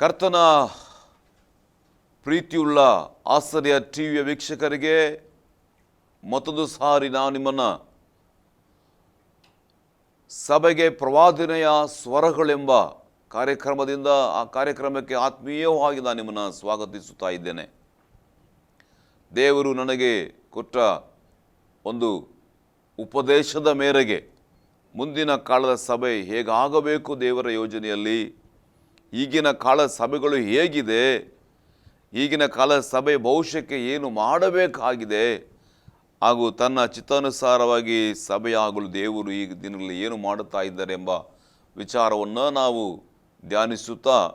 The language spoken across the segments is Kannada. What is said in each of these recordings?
ಕರ್ತನ ಪ್ರೀತಿಯುಳ್ಳ ಆಸರೆಯ ಟಿ ವಿಯ ವೀಕ್ಷಕರಿಗೆ ಮತ್ತೊಂದು ಸಾರಿ ನಾನು ನಿಮ್ಮನ್ನು ಸಭೆಗೆ ಪ್ರವಾದಿನಯ ಸ್ವರಗಳೆಂಬ ಕಾರ್ಯಕ್ರಮದಿಂದ, ಆ ಕಾರ್ಯಕ್ರಮಕ್ಕೆ ಆತ್ಮೀಯವಾಗಿ ನಾನು ನಿಮ್ಮನ್ನು ಸ್ವಾಗತಿಸುತ್ತಾ ಇದ್ದೇನೆ. ದೇವರು ನನಗೆ ಕೊಟ್ಟ ಒಂದು ಉಪದೇಶದ ಮೇರೆಗೆ ಮುಂದಿನ ಕಾಲದ ಸಭೆ ಹೇಗಾಗಬೇಕು ದೇವರ ಯೋಜನೆಯಲ್ಲಿ? ಈಗಿನ ಕಾಲ ಸಭೆಗಳು ಹೇಗಿದೆ? ಈಗಿನ ಕಾಲ ಸಭೆ ಭವಿಷ್ಯಕ್ಕೆ ಏನು ಮಾಡಬೇಕಾಗಿದೆ? ಹಾಗೂ ತನ್ನ ಚಿತ್ತಾನುಸಾರವಾಗಿ ಸಭೆಯಾಗಲು ದೇವರು ಈ ದಿನಗಳಲ್ಲಿ ಏನು ಮಾಡುತ್ತಾ ಇದ್ದಾರೆ ಎಂಬ ವಿಚಾರವನ್ನು ನಾವು ಧ್ಯಾನಿಸುತ್ತಾ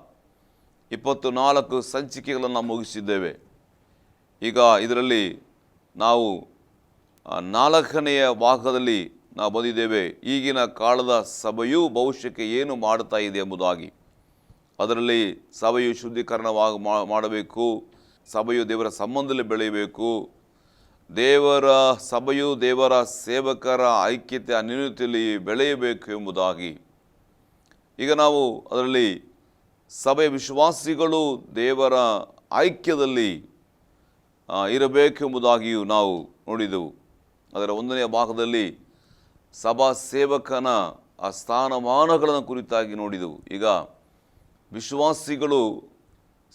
ಇಪ್ಪತ್ತು ನಾಲ್ಕು ಸಂಚಿಕೆಗಳನ್ನು ಮುಗಿಸಿದ್ದೇವೆ. ಈಗ ಇದರಲ್ಲಿ ನಾವು ನಾಲ್ಕನೆಯ ಭಾಗದಲ್ಲಿ ನಾವು ಬಂದಿದ್ದೇವೆ. ಈಗಿನ ಕಾಲದ ಸಭೆಯು ಭವಿಷ್ಯಕ್ಕೆ ಏನು ಮಾಡುತ್ತಾ ಇದೆ ಎಂಬುದಾಗಿ. ಅದರಲ್ಲಿ ಸಭೆಯು ಶುದ್ಧೀಕರಣವಾಗಿ ಮಾಡಬೇಕು. ಸಭೆಯು ದೇವರ ಸಂಬಂಧದಲ್ಲಿ ಬೆಳೆಯಬೇಕು. ದೇವರ, ಸಭೆಯು ದೇವರ ಸೇವಕರ ಐಕ್ಯತೆ, ಅನ್ಯೂನ್ಯತೆಯಲ್ಲಿ ಬೆಳೆಯಬೇಕು ಎಂಬುದಾಗಿ. ಈಗ ನಾವು ಅದರಲ್ಲಿ ಸಭೆ ವಿಶ್ವಾಸಿಗಳು ದೇವರ ಐಕ್ಯದಲ್ಲಿ ಇರಬೇಕೆಂಬುದಾಗಿಯೂ ನಾವು ನೋಡಿದೆವು. ಅದರ ಒಂದನೆಯ ಭಾಗದಲ್ಲಿ ಸಭಾ ಸೇವಕನ, ಆ, ಸ್ಥಾನಮಾನಗಳನ್ನು ಕುರಿತಾಗಿ ನೋಡಿದೆವು. ಈಗ ವಿಶ್ವಾಸಿಗಳು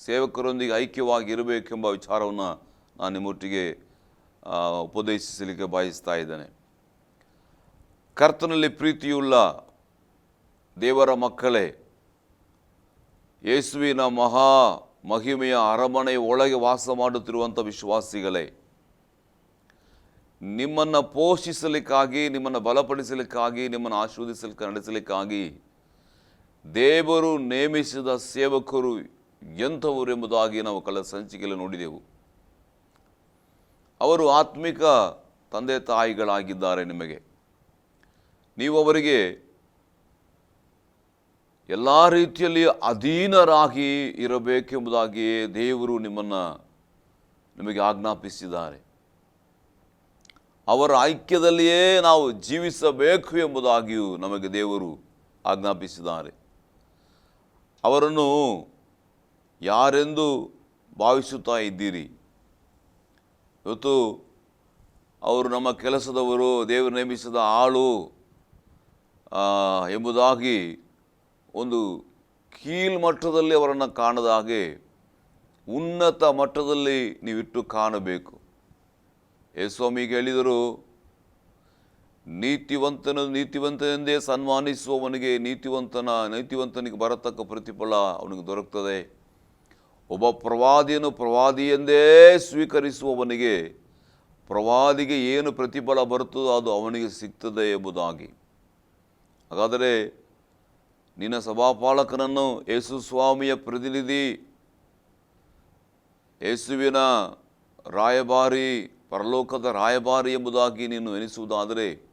ಸೇವಕರೊಂದಿಗೆ ಐಕ್ಯವಾಗಿ ಇರಬೇಕೆಂಬ ವಿಚಾರವನ್ನು ನಾನು ನಿಮ್ಮೊಟ್ಟಿಗೆ ಉಪದೇಶಿಸಲಿಕ್ಕೆ ಬಯಸ್ತಾ ಇದ್ದೇನೆ. ಕರ್ತನಲ್ಲಿ ಪ್ರೀತಿಯುಳ್ಳ ದೇವರ ಮಕ್ಕಳೇ, ಯೇಸುವಿನ ಮಹಾ ಮಹಿಮೆಯ ಅರಮನೆ ಒಳಗೆ ವಾಸ ಮಾಡುತ್ತಿರುವಂಥ ವಿಶ್ವಾಸಿಗಳೇ, ನಿಮ್ಮನ್ನು ಪೋಷಿಸಲಿಕ್ಕಾಗಿ, ನಿಮ್ಮನ್ನು ಬಲಪಡಿಸಲಿಕ್ಕಾಗಿ, ನಿಮ್ಮನ್ನು ಆಶೀರ್ವದಿಸಲಿಕ್ಕೆ ನಡೆಸಲಿಕ್ಕಾಗಿ ದೇವರು ನೇಮಿಸಿದ ಸೇವಕರು ಎಂಥವರೆಂಬುದಾಗಿ ನಾವು ಕಳೆದ ಸಂಚಿಕೆಯಲ್ಲಿ ನೋಡಿದೆವು. ಅವರು ಆತ್ಮಿಕ ತಂದೆ ತಾಯಿಗಳಾಗಿದ್ದಾರೆ ನಿಮಗೆ. ನೀವು ಅವರಿಗೆ ಎಲ್ಲ ರೀತಿಯಲ್ಲಿ ಅಧೀನರಾಗಿ ಇರಬೇಕೆಂಬುದಾಗಿ ದೇವರು ನಿಮ್ಮನ್ನು ನಿಮಗೆ ಆಜ್ಞಾಪಿಸಿದ್ದಾರೆ. ಅವರ ಐಕ್ಯದಲ್ಲಿಯೇ ನಾವು ಜೀವಿಸಬೇಕು ಎಂಬುದಾಗಿಯೂ ನಮಗೆ ದೇವರು ಆಜ್ಞಾಪಿಸಿದ್ದಾರೆ. ಅವರನ್ನು ಯಾರೆಂದು ಭಾವಿಸುತ್ತಾ ಇದ್ದೀರಿ? ಇವತ್ತು ಅವರು ನಮ್ಮ ಕೆಲಸದವರು, ದೇವರು ನೇಮಿಸಿದ ಆಳು ಎಂಬುದಾಗಿ ಒಂದು ಕೀಳ್ಮಟ್ಟದಲ್ಲಿ ಅವರನ್ನು ಕಾಣದ ಹಾಗೆ ಉನ್ನತ ಮಟ್ಟದಲ್ಲಿ ನೀವಿಟ್ಟು ಕಾಣಬೇಕು. ಯೇಸ್ವಾಮಿಗೆ ಹೇಳಿದರು ನೀತಿವಂತನು ನೀತಿವಂತನೆಂದೇ ಸನ್ಮಾನಿಸುವವನಿಗೆ ನೀತಿವಂತನ, ನೀತಿವಂತನಿಗೆ ಬರತಕ್ಕ ಪ್ರತಿಫಲ ಅವನಿಗೆ ದೊರಕ್ತದೆ. ಒಬ್ಬ ಪ್ರವಾದಿಯನ್ನು ಪ್ರವಾದಿಯೆಂದೇ ಸ್ವೀಕರಿಸುವವನಿಗೆ ಪ್ರವಾದಿಗೆ ಏನು ಪ್ರತಿಫಲ ಬರುತ್ತದೋ ಅದು ಅವನಿಗೆ ಸಿಗ್ತದೆ ಎಂಬುದಾಗಿ. ಹಾಗಾದರೆ ನಿನ್ನ ಸಭಾಪಾಲಕನನ್ನು ಯೇಸು ಸ್ವಾಮಿಯ ಪ್ರತಿನಿಧಿ, ಯೇಸುವಿನ ರಾಯಭಾರಿ, ಪರಲೋಕದ ರಾಯಭಾರಿ ಎಂಬುದಾಗಿ ನೀನು ಎನಿಸುವುದಾದರೆ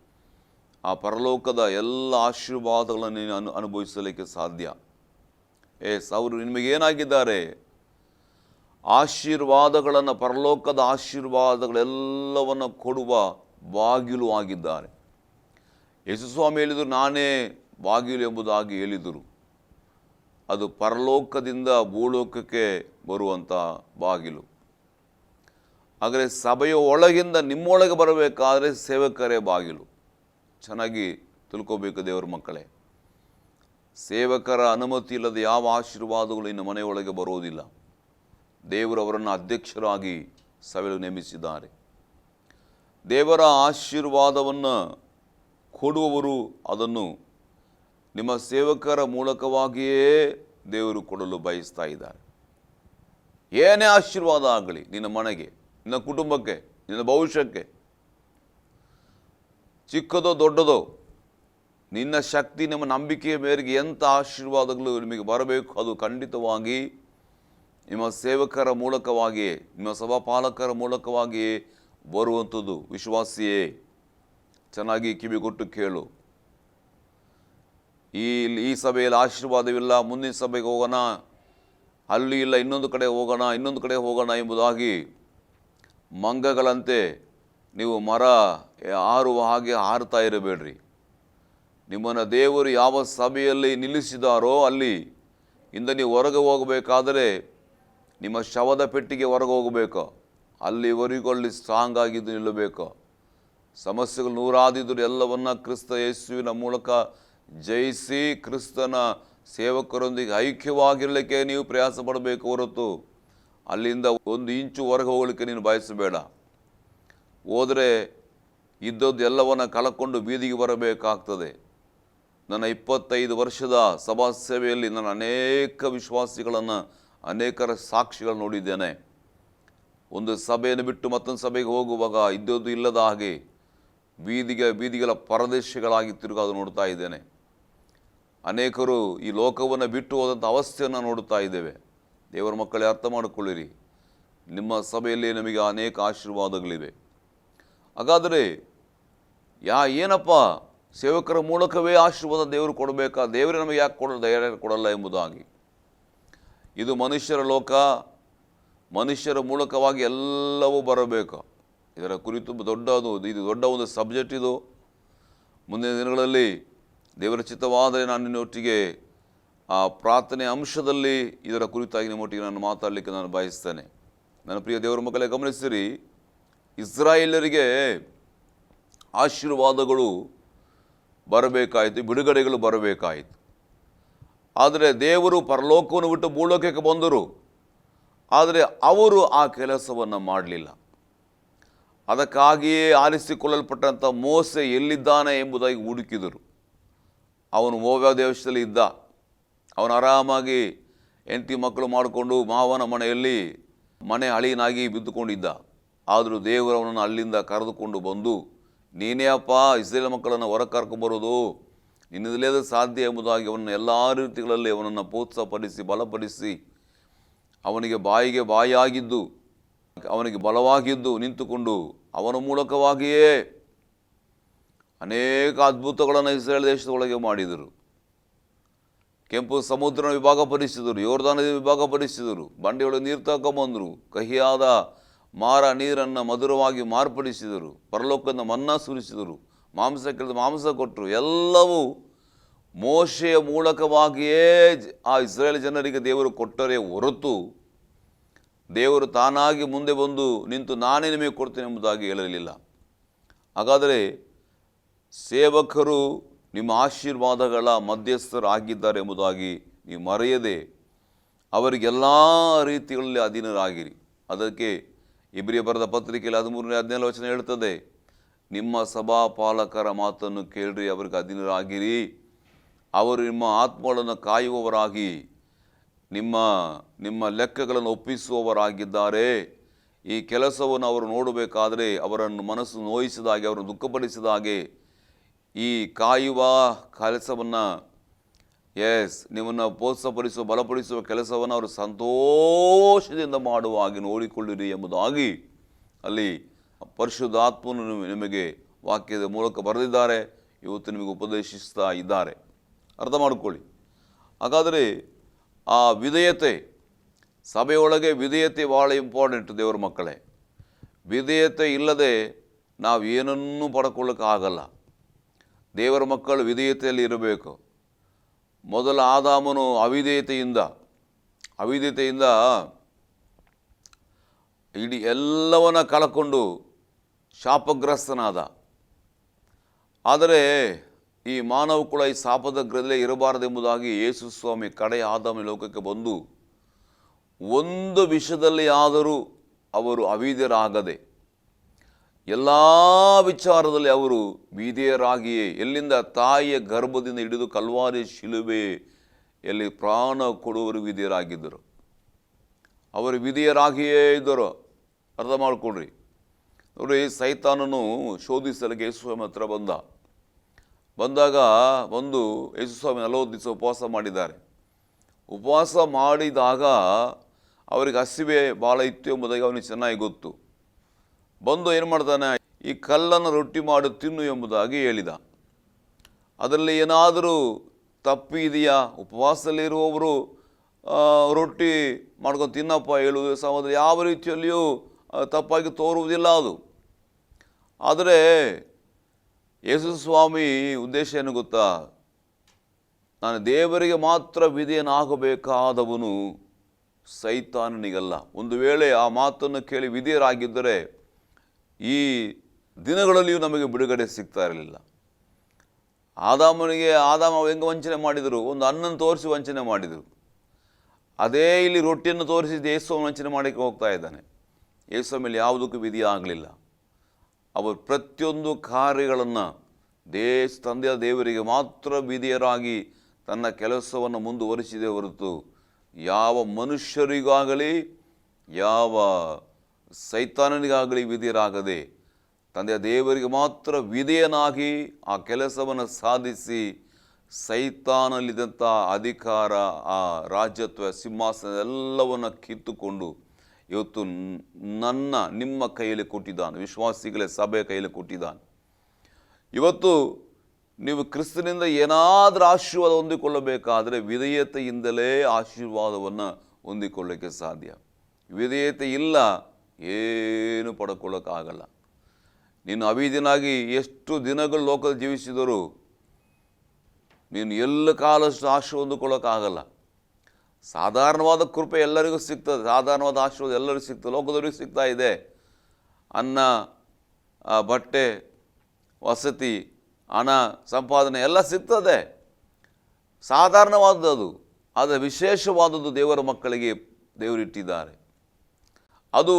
ಆ ಪರಲೋಕದ ಎಲ್ಲ ಆಶೀರ್ವಾದಗಳನ್ನು ನೀನು ಅನು, ಅನುಭವಿಸಲಿಕ್ಕೆ ಸಾಧ್ಯ. ಎಸ್ ಅವರು ನಿಮಗೇನಾಗಿದ್ದಾರೆ ಆಶೀರ್ವಾದಗಳನ್ನು, ಪರಲೋಕದ ಆಶೀರ್ವಾದಗಳೆಲ್ಲವನ್ನು ಕೊಡುವ ಬಾಗಿಲು ಆಗಿದ್ದಾರೆ. ಯಶಸ್ವಾಮಿ ಹೇಳಿದರು, ನಾನೇ ಬಾಗಿಲು ಎಂಬುದಾಗಿ ಹೇಳಿದರು. ಅದು ಪರಲೋಕದಿಂದ ಭೂಲೋಕಕ್ಕೆ ಬರುವಂಥ ಬಾಗಿಲು. ಆದರೆ ಸಭೆಯ ಒಳಗಿಂದ ನಿಮ್ಮೊಳಗೆ ಬರಬೇಕಾದರೆ ಸೇವಕರೇ ಬಾಗಿಲು. ಚೆನ್ನಾಗಿ ತಿಳ್ಕೋಬೇಕು ದೇವರ ಮಕ್ಕಳೇ. ಸೇವಕರ ಅನುಮತಿ ಇಲ್ಲದೆ ಯಾವ ಆಶೀರ್ವಾದಗಳು ಇನ್ನು ಮನೆಯೊಳಗೆ ಬರೋದಿಲ್ಲ ದೇವರು ಅವರನ್ನು ಅಧ್ಯಕ್ಷರಾಗಿ ಸವೆಲು ನೇಮಿಸಿದ್ದಾರೆ. ದೇವರ ಆಶೀರ್ವಾದವನ್ನು ಕೊಡುವವರು ಅದನ್ನು ನಿಮ್ಮ ಸೇವಕರ ಮೂಲಕವಾಗಿಯೇ ದೇವರು ಕೊಡಲು ಬಯಸ್ತಾ ಇದ್ದಾರೆ. ಏನೇ ಆಶೀರ್ವಾದ ಆಗಲಿ ನಿನ್ನ ಮನೆಗೆ, ನಿನ್ನ ಕುಟುಂಬಕ್ಕೆ, ನಿನ್ನ ಭವಿಷ್ಯಕ್ಕೆ ಚಿಕ್ಕದೋ ದೊಡ್ಡದೋ, ನಿನ್ನ ಶಕ್ತಿ, ನಿಮ್ಮ ನಂಬಿಕೆಯ ಮೇರೆಗೆ ಎಂಥ ಆಶೀರ್ವಾದಗಳು ನಿಮಗೆ ಬರಬೇಕು? ಅದು ಖಂಡಿತವಾಗಿ ನಿಮ್ಮ ಸೇವಕರ ಮೂಲಕವಾಗಿಯೇ, ನಿಮ್ಮ ಸಭಾಪಾಲಕರ ಮೂಲಕವಾಗಿಯೇ ಬರುವಂಥದ್ದು. ವಿಶ್ವಾಸಿಯೇ, ಚೆನ್ನಾಗಿ ಕಿವಿಗೊಟ್ಟು ಕೇಳು. ಈ ಈ ಸಭೆಯಲ್ಲಿ ಆಶೀರ್ವಾದವಿಲ್ಲ, ಮುಂದಿನ ಸಭೆಗೆ ಹೋಗೋಣ, ಅಲ್ಲಿ ಇಲ್ಲ, ಇನ್ನೊಂದು ಕಡೆ ಹೋಗೋಣ, ಇನ್ನೊಂದು ಕಡೆ ಹೋಗೋಣ ಎಂಬುದಾಗಿ ಮಂಗಗಳಂತೆ ನೀವು ಮರ ಹಾರುವ ಹಾಗೆ ಹಾರುತ್ತಾ ಇರಬೇಡ್ರಿ. ನಿಮ್ಮನ್ನು ದೇವರು ಯಾವ ಸಭೆಯಲ್ಲಿ ನಿಲ್ಲಿಸಿದಾರೋ ಅಲ್ಲಿ, ಇಂದ ನೀವು ಹೊರಗೆ ಹೋಗಬೇಕಾದರೆ ನಿಮ್ಮ ಶವದ ಪೆಟ್ಟಿಗೆ ಹೊರಗೆ ಹೋಗಬೇಕು. ಅಲ್ಲಿವರೆಗೂ ಅಲ್ಲಿ ಸ್ಟ್ರಾಂಗ್ ಆಗಿದ್ದು ನಿಲ್ಲಬೇಕು. ಸಮಸ್ಯೆಗಳು ನೂರಾದಿದ್ರು ಎಲ್ಲವನ್ನ ಕ್ರಿಸ್ತ ಯೇಸುವಿನ ಮೂಲಕ ಜಯಿಸಿ ಕ್ರಿಸ್ತನ ಸೇವಕರೊಂದಿಗೆ ಐಕ್ಯವಾಗಿರಲಿಕ್ಕೆ ನೀವು ಪ್ರಯಾಸ ಪಡಬೇಕು ಹೊರತು. ಅಲ್ಲಿಂದ ಒಂದು ಇಂಚು ಹೊರಗೆ ಹೋಗಲಿಕ್ಕೆ ನೀನು ಬಯಸಬೇಡ. ಹೋದರೆ ಇದ್ದದ್ದು ಎಲ್ಲವನ್ನ ಕಳಕೊಂಡು ಬೀದಿಗೆ ಬರಬೇಕಾಗ್ತದೆ. ನನ್ನ ಇಪ್ಪತ್ತೈದು ವರ್ಷದ ಸಭಾ ಸೇವೆಯಲ್ಲಿ ನಾನು ಅನೇಕ ವಿಶ್ವಾಸಿಗಳನ್ನು, ಅನೇಕರ ಸಾಕ್ಷಿಗಳನ್ನು ನೋಡಿದ್ದೇನೆ. ಒಂದು ಸಭೆಯನ್ನು ಬಿಟ್ಟು ಮತ್ತೊಂದು ಸಭೆಗೆ ಹೋಗುವಾಗ ಇದ್ದದ್ದು ಇಲ್ಲದ ಹಾಗೆ ಬೀದಿಗೆ ಬೀದಿಗಳ ಪರದೇಶಗಳಾಗಿ ತಿರುಗಾದು ನೋಡ್ತಾ ಇದ್ದೇನೆ. ಅನೇಕರು ಈ ಲೋಕವನ್ನು ಬಿಟ್ಟು ಹೋದಂಥ ಅವಸ್ಥೆಯನ್ನು ನೋಡುತ್ತಾ ಇದ್ದೇವೆ. ದೇವರ ಮಕ್ಕಳೇ ಅರ್ಥ ಮಾಡಿಕೊಳ್ಳಿರಿ. ನಿಮ್ಮ ಸಭೆಯಲ್ಲಿ ನಮಗೆ ಅನೇಕ ಆಶೀರ್ವಾದಗಳಿವೆ. ಹಾಗಾದರೆ, ಯಾ ಏನಪ್ಪ? ಸೇವಕರ ಮೂಲಕವೇ ಆಶೀರ್ವಾದ ದೇವರು ಕೊಡಬೇಕಾ? ದೇವರೇ ನಮಗೆ ಯಾಕೆ ಕೊಡಲ್ಲ ಧೈರ್ಯ ಕೊಡಲ್ಲ ಎಂಬುದಾಗಿ. ಇದು ಮನುಷ್ಯರ ಲೋಕ, ಮನುಷ್ಯರ ಮೂಲಕವಾಗಿ ಎಲ್ಲವೂ ಬರಬೇಕು. ಇದರ ಕುರಿತು ದೊಡ್ಡದು ಇದು ದೊಡ್ಡ ಒಂದು ಸಬ್ಜೆಕ್ಟ್ ಇದು. ಮುಂದಿನ ದಿನಗಳಲ್ಲಿ ದೇವರ ಚಿತ್ತವಾದರೆ ನಾನು ನಿನ್ನೊಟ್ಟಿಗೆ, ಆ ಪ್ರಾರ್ಥನೆ ಅಂಶದಲ್ಲಿ ಇದರ ಕುರಿತಾಗಿ ನಿಮ್ಮೊಟ್ಟಿಗೆ ನಾನು ಮಾತಾಡಲಿಕ್ಕೆ ನಾನು ಬಯಸ್ತೇನೆ. ನನ್ನ ಪ್ರಿಯ ದೇವರ ಮಕ್ಕಳೇ, ಗಮನಿಸಿರಿ. ಇಸ್ರಾಯೇಲರಿಗೆ ಆಶೀರ್ವಾದಗಳು ಬರಬೇಕಾಯಿತು, ಬಿಡುಗಡೆಗಳು ಬರಬೇಕಾಯಿತು. ಆದರೆ ದೇವರು ಪರಲೋಕವನ್ನು ಬಿಟ್ಟು ಭೂಲೋಕಕ್ಕೆ ಬಂದರು. ಆದರೆ ಅವರು ಆ ಕೆಲಸವನ್ನು ಮಾಡಲಿಲ್ಲ. ಅದಕ್ಕಾಗಿಯೇ ಆರಿಸಿಕೊಳ್ಳಲ್ಪಟ್ಟಂಥ ಮೋಸೆ ಎಲ್ಲಿದ್ದಾನೆ ಎಂಬುದಾಗಿ ಹುಡುಕಿದರು. ಅವನು ಮೋವ್ಯ ದೇವಸ್ಥಾನದಲ್ಲಿ ಇದ್ದ. ಅವನು ಆರಾಮಾಗಿ ಹೆಂಡತಿ ಮಕ್ಕಳು ಮಾಡಿಕೊಂಡು ಮಾವನ ಮನೆಯಲ್ಲಿ ಮನೆ ಅಳಿನಾಗಿ ಬಿದ್ದುಕೊಂಡಿದ್ದ. ಆದರೂ ದೇವರು ಅವನನ್ನು ಅಲ್ಲಿಂದ ಕರೆದುಕೊಂಡು ಬಂದು, ನೀನೇ ಅಪ್ಪ ಇಸ್ರೇಲ್ ಮಕ್ಕಳನ್ನು ಹೊರ ಕರ್ಕೊಂಬರೋದು ನಿನ್ನದಲ್ಲೇ ಸಾಧ್ಯ ಎಂಬುದಾಗಿ ಅವನನ್ನು ಎಲ್ಲ ರೀತಿಗಳಲ್ಲಿ ಅವನನ್ನು ಪ್ರೋತ್ಸಾಹಪಡಿಸಿ, ಬಲಪಡಿಸಿ, ಅವನಿಗೆ ಬಾಯಿಗೆ ಬಾಯಿಯಾಗಿದ್ದು, ಅವನಿಗೆ ಬಲವಾಗಿದ್ದು ನಿಂತುಕೊಂಡು ಅವನ ಮೂಲಕವಾಗಿಯೇ ಅನೇಕ ಅದ್ಭುತಗಳನ್ನು ಇಸ್ರೇಲ್ ದೇಶದೊಳಗೆ ಮಾಡಿದರು. ಕೆಂಪು ಸಮುದ್ರನ ವಿಭಾಗಪಡಿಸಿದರು ವಿಭಾಗ ವಿಭಾಗಪಡಿಸಿದರು, ಬಂಡೆಯೊಳಗೆ ನೀರು ತಗೊಂಬಂದರು ಕಹಿಯಾದ ಮಾರ ನೀರನ್ನು ಮಧುರವಾಗಿ ಮಾರ್ಪಡಿಸಿದರು, ಪರಲೋಕದ ಮನ್ನಾ ಸುರಿಸಿದರು, ಮಾಂಸ ಮಾಂಸ ಕೊಟ್ಟರು. ಎಲ್ಲವೂ ಮೋಶೆಯ ಮೂಲಕವಾಗಿಯೇ ಆ ಇಸ್ರೇಲ್ ಜನರಿಗೆ ದೇವರು ಕೊಟ್ಟರೆ ಹೊರತು ದೇವರು ತಾನಾಗಿ ಮುಂದೆ ಬಂದು ನಿಂತು ನಾನೇ ನಿಮಗೆ ಕೊಡ್ತೇನೆ ಎಂಬುದಾಗಿ ಹೇಳಲಿಲ್ಲ. ಹಾಗಾದರೆ ಸೇವಕರು ನಿಮ್ಮ ಆಶೀರ್ವಾದಗಳ ಮಧ್ಯಸ್ಥರಾಗಿದ್ದಾರೆ ಎಂಬುದಾಗಿ ನೀವು ಮರೆಯದೆ ಅವರಿಗೆಲ್ಲ ರೀತಿಗಳಲ್ಲಿ ಅಧೀನರಾಗಿರಿ. ಅದಕ್ಕೆ ಇಬ್ರಿಯ ಬರೆದ ಪತ್ರಿಕೆಯಲ್ಲಿ ಹದಿಮೂರನೇ ಹದಿನೇಳು ವಚನ ಹೇಳ್ತದೆ ನಿಮ್ಮ ಸಭಾಪಾಲಕರ ಮಾತನ್ನು ಕೇಳ್ರಿ, ಅವರಿಗೆ ಅಧೀನರಾಗಿರಿ. ಅವರು ನಿಮ್ಮ ಆತ್ಮಗಳನ್ನು ಕಾಯುವವರಾಗಿ, ನಿಮ್ಮ ನಿಮ್ಮ ಲೆಕ್ಕಗಳನ್ನು ಒಪ್ಪಿಸುವವರಾಗಿದ್ದಾರೆ. ಈ ಕೆಲಸವನ್ನು ಅವರು ನೋಡಬೇಕಾದರೆ ಅವರನ್ನು ಮನಸ್ಸು ನೋಯಿಸಿದ ಹಾಗೆ ಅವರನ್ನು ದುಃಖಪಡಿಸಿದ ಹಾಗೆ ಈ ಕಾಯುವ ಕೆಲಸವನ್ನು ಎಸ್ ನಿಮ್ಮನ್ನು ಪ್ರೋತ್ಸಾಹಪಡಿಸುವ ಬಲಪಡಿಸುವ ಕೆಲಸವನ್ನು ಅವರು ಸಂತೋಷದಿಂದ ಮಾಡುವ ಹಾಗೆ ನೋಡಿಕೊಳ್ಳಿರಿ ಎಂಬುದಾಗಿ ಅಲ್ಲಿ ಪರಿಶುದ್ಧಾತ್ಮನು ನಿಮ- ನಿಮಗೆ ವಾಕ್ಯದ ಮೂಲಕ ಬರೆದಿದ್ದಾರೆ. ಇವತ್ತು ನಿಮಗೆ ಉಪದೇಶಿಸ್ತಾ ಇದ್ದಾರೆ. ಅರ್ಥ ಮಾಡಿಕೊಳ್ಳಿ. ಹಾಗಾದರೆ ಆ ವಿಧೇಯತೆ, ಸಭೆಯೊಳಗೆ ವಿಧೇಯತೆ ಭಾಳ ಇಂಪಾರ್ಟೆಂಟ್ ದೇವರ ಮಕ್ಕಳೇ. ವಿಧೇಯತೆ ಇಲ್ಲದೆ ನಾವು ಏನನ್ನೂ ಪಡ್ಕೊಳ್ಳೋಕ್ಕಾಗಲ್ಲ. ದೇವರ ಮಕ್ಕಳು ವಿಧೇಯತೆಯಲ್ಲಿ ಇರಬೇಕು. ಮೊದಲ ಆದಾಮನು ಅವಿಧೇಯತೆಯಿಂದ ಅವಿಧೇಯತೆಯಿಂದ ಇಡೀ ಎಲ್ಲವನ್ನ ಕಳಕೊಂಡು ಶಾಪಗ್ರಸ್ತನಾದ. ಆದರೆ ಈ ಮಾನವ ಕೂಡ ಈ ಶಾಪದ ಇರಬಾರದೆಂಬುದಾಗಿ ಯೇಸು ಸ್ವಾಮಿ ಕಡೆ ಆದಾಮ ಲೋಕಕ್ಕೆ ಬಂದು ಒಂದು ವಿಷಯದಲ್ಲಿ ಆದರೂ ಅವರು ಅವಿಧೇಯರಾಗದೆ ಎಲ್ಲ ವಿಚಾರದಲ್ಲಿ ಅವರು ವಿಧೇಯರಾಗಿಯೇ ಎಲ್ಲಿಂದ ತಾಯಿಯ ಗರ್ಭದಿಂದ ಹಿಡಿದು ಕಲ್ವಾರಿ ಶಿಲುಬೆ ಎಲ್ಲಿ ಪ್ರಾಣ ಕೊಡುವರು ವಿಧೇಯರಾಗಿದ್ದರು. ಅವರು ವಿಧೇಯರಾಗಿಯೇ ಇದ್ದರು. ಅರ್ಥ ಮಾಡಿಕೊಡ್ರಿ ನೋಡಿ, ಸೈತಾನನು ಶೋಧಿಸಲಿಕ್ಕೆ ಯೇಸುಸ್ವಾಮಿ ಹತ್ರ ಬಂದ. ಬಂದಾಗ ಬಂದು ಯೇಸುಸ್ವಾಮಿ ನಲವತ್ತು ದಿವಸ ಉಪವಾಸ ಮಾಡಿದ್ದಾರೆ. ಉಪವಾಸ ಮಾಡಿದಾಗ ಅವರಿಗೆ ಹಸಿವೆ ಭಾಳ ಇತ್ತು ಎಂಬುದಾಗಿ ಅವನಿಗೆ ಚೆನ್ನಾಗಿ ಗೊತ್ತು. ಬಂದು ಏನು ಮಾಡ್ತಾನೆ? ಈ ಕಲ್ಲನ್ನು ರೊಟ್ಟಿ ಮಾಡು, ತಿನ್ನು ಎಂಬುದಾಗಿ ಹೇಳಿದ. ಅದರಲ್ಲಿ ಏನಾದರೂ ತಪ್ಪು ಇದೆಯಾ ಉಪವಾಸದಲ್ಲಿರುವವರು ರೊಟ್ಟಿ ಮಾಡ್ಕೊಂಡು ತಿನ್ನಪ್ಪ ಹೇಳುವುದು ಸಹೋದರ ಯಾವ ರೀತಿಯಲ್ಲಿಯೂ ತಪ್ಪಾಗಿ ತೋರುವುದಿಲ್ಲ ಅದು. ಆದರೆ ಯೇಸು ಸ್ವಾಮಿ ಉದ್ದೇಶ ಏನು ಗೊತ್ತಾ? ನಾನು ದೇವರಿಗೆ ಮಾತ್ರ ವಿಧೇಯನಾಗಬೇಕಾದವನು ಸೈತಾನನಿಗಲ್ಲ. ಒಂದು ವೇಳೆ ಆ ಮಾತನ್ನು ಕೇಳಿ ವಿಧೇಯರಾಗಿದ್ದರೆ ಈ ದಿನಗಳಲ್ಲಿಯೂ ನಮಗೆ ಬಿಡುಗಡೆ ಸಿಗ್ತಾ ಇರಲಿಲ್ಲ. ಆದಾಮನಿಗೆ, ಆದಾಮ ಹೆಂಗೆ ವಂಚನೆ ಮಾಡಿದರು, ಒಂದು ಅನ್ನನ್ನು ತೋರಿಸಿ ವಂಚನೆ ಮಾಡಿದರು. ಅದೇ ಇಲ್ಲಿ ರೊಟ್ಟಿಯನ್ನು ತೋರಿಸಿ ಯೇಸುವನ್ನು ವಂಚನೆ ಮಾಡಕ್ಕೆ ಹೋಗ್ತಾ ಇದ್ದಾನೆ. ಯೇಸುವ ಮೇಲೆ ಯಾವುದಕ್ಕೂ ವಿಧಿ ಆಗಲಿಲ್ಲ ಅವರು ಪ್ರತಿಯೊಂದು ಕಾರ್ಯಗಳನ್ನು ದೇಶ ತಂದೆಯ ದೇವರಿಗೆ ಮಾತ್ರ ವಿಧಿಯರಾಗಿ ತನ್ನ ಕೆಲಸವನ್ನು ಮುಂದುವರಿಸಿದೆ ಹೊರತು ಯಾವ ಮನುಷ್ಯರಿಗಾಗಲಿ, ಯಾವ ಸೈತಾನನಿಗಾಗಲಿ ವಿಧಿಯರಾಗದೆ ತಂದೆಯ ದೇವರಿಗೆ ಮಾತ್ರ ವಿಧೇಯನಾಗಿ ಆ ಕೆಲಸವನ್ನು ಸಾಧಿಸಿ ಸೈತಾನಲ್ಲಿದ್ದಂಥ ಅಧಿಕಾರ, ಆ ರಾಜ್ಯತ್ವ, ಸಿಂಹಾಸನ ಎಲ್ಲವನ್ನು ಕಿತ್ತುಕೊಂಡು ಇವತ್ತು ನನ್ನ, ನಿಮ್ಮ ಕೈಯಲ್ಲಿ ಕೊಟ್ಟಿದ್ದಾನೆ, ವಿಶ್ವಾಸಿಗಳೇ ಸಭೆಯ ಕೈಯಲ್ಲಿ ಕೊಟ್ಟಿದ್ದಾನೆ. ಇವತ್ತು ನೀವು ಕ್ರಿಸ್ತನಿಂದ ಏನಾದರೂ ಆಶೀರ್ವಾದ ಹೊಂದಿಕೊಳ್ಳಬೇಕಾದರೆ ವಿಧೇಯತೆಯಿಂದಲೇ ಆಶೀರ್ವಾದವನ್ನು ಹೊಂದಿಕೊಳ್ಳಕ್ಕೆ ಸಾಧ್ಯ. ವಿಧೇಯತೆ ಇಲ್ಲ ಏನು ಪಡ್ಕೊಳ್ಳೋಕ್ಕಾಗಲ್ಲ. ನೀನು ಅವಿದಿನಾಗಿ ಎಷ್ಟು ದಿನಗಳು ಲೋಕದಲ್ಲಿ ಜೀವಿಸಿದರೂ ನೀನು ಎಲ್ಲ ಕಾಲಷ್ಟು ಆಶ್ರಯ ಹೊಂದಿಕೊಳ್ಳೋಕ್ಕಾಗಲ್ಲ. ಸಾಧಾರಣವಾದ ಕೃಪೆ ಎಲ್ಲರಿಗೂ ಸಿಗ್ತದೆ, ಸಾಧಾರಣವಾದ ಆಶೀರ್ವಾದ ಎಲ್ಲರಿಗೂ ಸಿಗ್ತದೆ, ಲೋಕದವರಿಗೂ ಸಿಗ್ತಾ ಇದೆ. ಅನ್ನ ಬಟ್ಟೆ, ವಸತಿ, ಹಣ, ಸಂಪಾದನೆ ಎಲ್ಲ ಸಿಗ್ತದೆ. ಸಾಧಾರಣವಾದದ್ದು ಅದು ವಿಶೇಷವಾದದ್ದು ದೇವರ ಮಕ್ಕಳಿಗೆ ದೇವರಿಟ್ಟಿದ್ದಾರೆ. ಅದು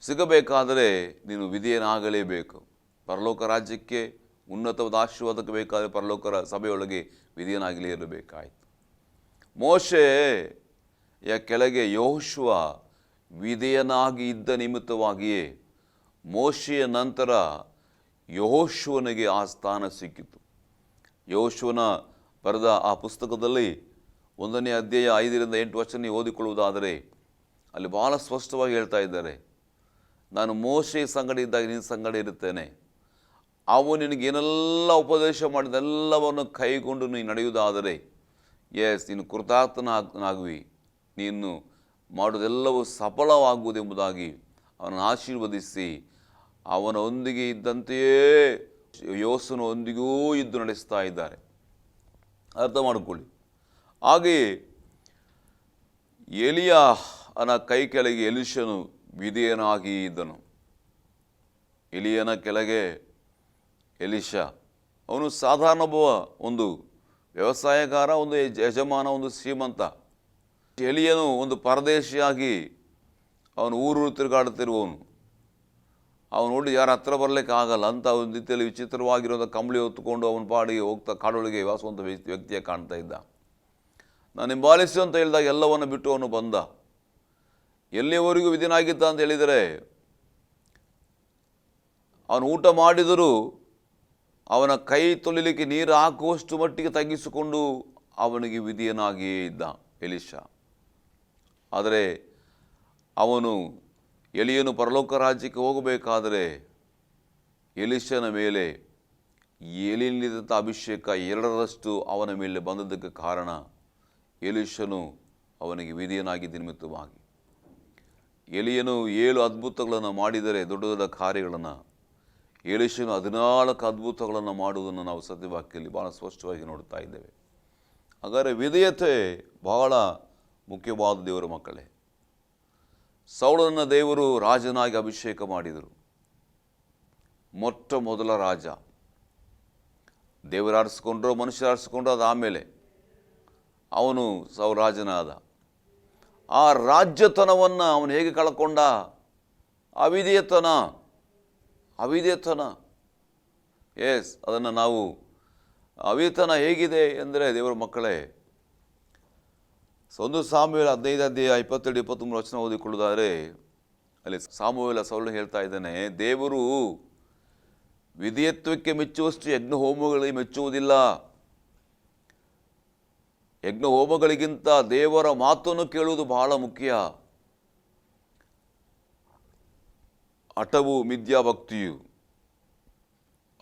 ಸಿಗಬೇಕಾದರೆ ನೀನು ವಿಧಿಯನಾಗಲೇಬೇಕು. ಪರಲೋಕ ರಾಜ್ಯಕ್ಕೆ ಉನ್ನತವಾದ ಆಶೀರ್ವಾದಕ್ಕೆ ಬೇಕಾದರೆ ಪರಲೋಕರ ಸಭೆಯೊಳಗೆ ವಿಧಿಯನಾಗಲೇ ಇರಬೇಕಾಯಿತು. ಮೋಶೆಯ ಕೆಳಗೆ ಯೋಶುವ ವಿಧೇಯನಾಗಿ ಇದ್ದ ನಿಮಿತ್ತವಾಗಿಯೇ ಮೋಶೆಯ ನಂತರ ಯೋಶುವನಿಗೆ ಆ ಸ್ಥಾನ ಸಿಕ್ಕಿತು. ಯೋಶುವನ ಬರೆದ ಆ ಪುಸ್ತಕದಲ್ಲಿ ಒಂದನೇ ಅಧ್ಯಾಯ ಐದರಿಂದ ಎಂಟು ನೀವು ಓದಿಕೊಳ್ಳುವುದಾದರೆ ಅಲ್ಲಿ ಭಾಳ ಸ್ಪಷ್ಟವಾಗಿ ಹೇಳ್ತಾ ಇದ್ದಾರೆ. ನಾನು ಮೋಶೆ ಸಂಗಡಿ ಇದ್ದಾಗ ನಿನ್ನ ಸಂಗಡ ಇರುತ್ತೇನೆ. ಅವು ನಿನಗೆ ಏನೆಲ್ಲ ಉಪದೇಶ ಮಾಡಿದೆಲ್ಲವನ್ನು ಕೈಗೊಂಡು ನೀನು ನಡೆಯುವುದಾದರೆ ಎಸ್ ನೀನು ಕೃತಾರ್ಥನಾಗುವಿ. ನೀನು ಮಾಡುವುದೆಲ್ಲವೂ ಸಫಲವಾಗುವುದೆಂಬುದಾಗಿ ಅವನನ್ನು ಆಶೀರ್ವದಿಸಿ, ಅವನೊಂದಿಗೆ ಇದ್ದಂತೆಯೇ ಯೋಸನೊಂದಿಗೂ ಇದ್ದು ನಡೆಸ್ತಾ ಇದ್ದಾರೆ. ಅರ್ಥ ಮಾಡಿಕೊಳ್ಳಿ. ಹಾಗೆಯೇ ಎಲಿಯ ಅನ ಕೈ ಕೆಳಗೆ ಎಲಿಶನು ವಿಧೇಯನಾಗಿ ಇದ್ದನು. ಎಲಿಯನ ಕೆಳಗೆ ಎಲಿಶ ಅವನು ಸಾಧಾರಣ ಒಬ್ಬ ಒಂದು ವ್ಯವಸಾಯಗಾರ, ಒಂದು ಯಜಮಾನ, ಒಂದು ಶ್ರೀಮಂತ. ಎಲಿಯನು ಒಂದು ಪರದೇಶಿಯಾಗಿ ಅವನು ಊರೂರು ತಿರುಗಾಡುತ್ತಿರುವವನು. ಅವನು ನೋಡಿ, ಯಾರ ಹತ್ರ ಬರಲಿಕ್ಕೆ ಆಗಲ್ಲ ಅಂತ ಅವನ ರೀತಿಯಲ್ಲಿ ವಿಚಿತ್ರವಾಗಿರೋದ ಕಂಬಳಿ ಹೊತ್ತುಕೊಂಡು ಅವನ ಪಾಡಿಗೆ ಹೋಗ್ತಾ ಕಾಡೊಳಗೆ ವಾಸುವಂಥ ವ್ಯಕ್ತಿ ವ್ಯಕ್ತಿಯ ಕಾಣ್ತಾ ಇದ್ದ. ನಾನು ಹಿಂಬಾಲಿಸು ಅಂತ ಹೇಳಿದಾಗ ಎಲ್ಲವನ್ನು ಬಿಟ್ಟು ಅವನು ಬಂದ. ಎಲ್ಲಿಯವರೆಗೂ ವಿಧಿನಾಗಿದ್ದ ಅಂತ ಹೇಳಿದರೆ, ಅವನು ಊಟ ಮಾಡಿದರೂ ಅವನ ಕೈ ತೊಳಿಲಿಕ್ಕೆ ನೀರು ಹಾಕುವಷ್ಟು ಮಟ್ಟಿಗೆ ತಗ್ಗಿಸಿಕೊಂಡು ಅವನಿಗೆ ವಿಧಿಯನಾಗಿಯೇ ಇದ್ದ ಎಲಿಶ ಆದರೆ ಅವನು ಎಲಿಯನು ಪರಲೋಕ ರಾಜ್ಯಕ್ಕೆ ಹೋಗಬೇಕಾದರೆ ಎಲಿಶನ ಮೇಲೆ ಎಲಿಯಲ್ಲಿದ್ದಂಥ ಅಭಿಷೇಕ ಎರಡರಷ್ಟು ಅವನ ಮೇಲೆ ಬಂದದ್ದಕ್ಕೆ ಕಾರಣ ಎಲಿಶನು ಅವನಿಗೆ ವಿಧಿಯನಾಗಿದ್ದ ನಿಮಿತ್ತವಾಗಿ ಎಲಿಯನು ಏಳು ಅದ್ಭುತಗಳನ್ನು ಮಾಡಿದರೆ ದೊಡ್ಡ ದೊಡ್ಡ ಕಾರ್ಯಗಳನ್ನು ಎಲಿಶನು ಹದಿನಾಲ್ಕು ಅದ್ಭುತಗಳನ್ನು ಮಾಡುವುದನ್ನು ನಾವು ಸತ್ಯವಾಕ್ಯದಲ್ಲಿ ಭಾಳ ಸ್ಪಷ್ಟವಾಗಿ ನೋಡ್ತಾ ಇದ್ದೇವೆ. ಹಾಗಾದರೆ ವಿಧೇಯತೆ ಬಹಳ ಮುಖ್ಯವಾದ ದೇವರ ಮಕ್ಕಳೇ. ಸೌಳನ ದೇವರು ರಾಜನಾಗಿ ಅಭಿಷೇಕ ಮಾಡಿದರು. ಮೊಟ್ಟ ಮೊದಲ ರಾಜ. ದೇವರು ಆರಿಸ್ಕೊಂಡ್ರು ಮನುಷ್ಯರು ಆರಿಸ್ಕೊಂಡ್ರು ಅದು ಆಮೇಲೆ ಅವನು ಸೌರಾಜನಾದ. ಆ ರಾಜ್ಯತನವನ್ನು ಅವನು ಹೇಗೆ ಕಳ್ಕೊಂಡ? ಅವಿಧೇಯತನ. ಅವಿಧೇಯತನ. ಎಸ್ ಅದನ್ನು ನಾವು ಅವಿತನ ಹೇಗಿದೆ ಎಂದರೆ ದೇವರ ಮಕ್ಕಳೇ ಒಂದು ಸಾಮುವೇಲ ಹದಿನೈದು ಅಧ್ಯಾಯ ಇಪ್ಪತ್ತೆರಡು ಇಪ್ಪತ್ತ್ಮೂರು ವಚನ ಓದಿಕೊಳ್ಳುತ್ತಾರೆ ಅಲ್ಲಿ ಸಾಮುವೇಲ ಸೌಲನ್ನು ಹೇಳ್ತಾ ಇದ್ದಾನೆ, ದೇವರು ವಿಧಿಯತ್ವಕ್ಕೆ ಮೆಚ್ಚುವಷ್ಟು ಯಜ್ಞ ಹೋಮಗಳಿಗೆ ಮೆಚ್ಚುವುದಿಲ್ಲ. ಯಜ್ಞ ಹೋಮಗಳಿಗಿಂತ ದೇವರ ಮಾತನ್ನು ಕೇಳುವುದು ಬಹಳ ಮುಖ್ಯ. ಅಟವು ಮಿಥ್ಯಾ ಭಕ್ತಿಯು.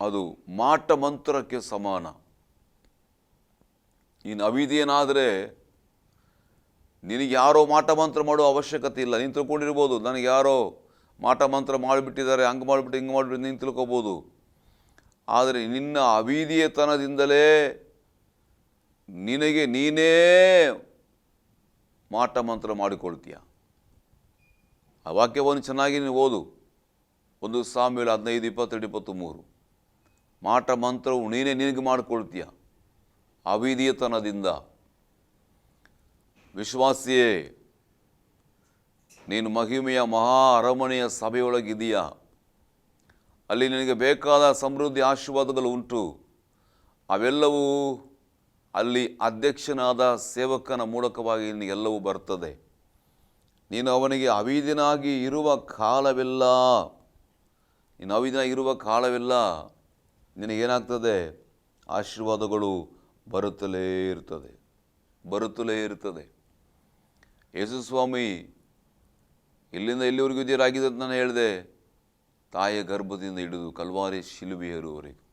ಅದು ಮಾಟ ಮಂತ್ರಕ್ಕೆ ಸಮಾನ. ನೀನು ಅವಿದೇನಾದರೆ ನಿನಗೆ ಯಾರೋ ಮಾಟ ಮಂತ್ರ ಮಾಡೋ ಅವಶ್ಯಕತೆ ಇಲ್ಲ. ನೀನು ತಿಳ್ಕೊಂಡಿರ್ಬೋದು. ನನಗೆ ಯಾರೋ ಮಾಟ ಮಂತ್ರ ಮಾಡಿಬಿಟ್ಟಿದ್ದಾರೆ, ಹಂಗೆ ಮಾಡಿಬಿಟ್ಟು ಹಿಂಗೆ ಮಾಡಿಬಿಟ್ಟು ನೀನು ತಿಳ್ಕೊಬೋದು. ಆದರೆ ನಿನ್ನ ಅವಿಧೇಯತನದಿಂದಲೇ ನಿನಗೆ ನೀನೇ ಮಾಟ ಮಂತ್ರ ಮಾಡಿಕೊಳ್ತೀಯ. ಆ ವಾಕ್ಯವನ್ನು ಚೆನ್ನಾಗಿ ನೀನು ಓದು. ಒಂದು ಸಾಮ್ಯಲ್ ಹದಿನೈದು, ಇಪ್ಪತ್ತೆರಡು ಇಪ್ಪತ್ತು ಮೂರು ಮಾಟ ಮಂತ್ರವು ನೀನೇ ನಿನಗೆ ಮಾಡಿಕೊಳ್ತೀಯ. ಅವಿಧಿಯತನದಿಂದ. ವಿಶ್ವಾಸಿಯೇ, ನೀನು ಮಹಿಮೆಯ ಮಹಾ ಅರಮನೆಯ ಸಭೆಯೊಳಗಿದೆಯಾ ಅಲ್ಲಿ ನಿನಗೆ ಬೇಕಾದ ಸಮೃದ್ಧಿ ಆಶೀರ್ವಾದಗಳು ಉಂಟು. ಅವೆಲ್ಲವೂ ಅಲ್ಲಿ ಅಧ್ಯಕ್ಷನಾದ ಸೇವಕನ ಮೂಲಕವಾಗಿ ನಿನಗೆಲ್ಲವೂ ಬರ್ತದೆ. ನೀನು ಅವನಿಗೆ ಅವಿದಿನಾಗಿ ಇರುವ ಕಾಲವಿಲ್ಲ. ನೀನು ಅವಿದಿನ ಇರುವ ಕಾಲವೆಲ್ಲ. ನಿನಗೇನಾಗ್ತದೆ ಆಶೀರ್ವಾದಗಳು ಬರುತ್ತಲೇ ಇರ್ತದೆ. ಬರುತ್ತಲೇ ಇರ್ತದೆ. ಯೇಸು ಸ್ವಾಮಿ ಇಲ್ಲಿಂದ ಇಲ್ಲಿವರೆಗೂ ಅಂತ ನಾನು ಹೇಳಿದೆ, ತಾಯಿಯ ಗರ್ಭದಿಂದ ಹಿಡಿದು ಕಲ್ವಾರಿ ಶಿಲುಬೆ ಏರುವವರೆಗೂ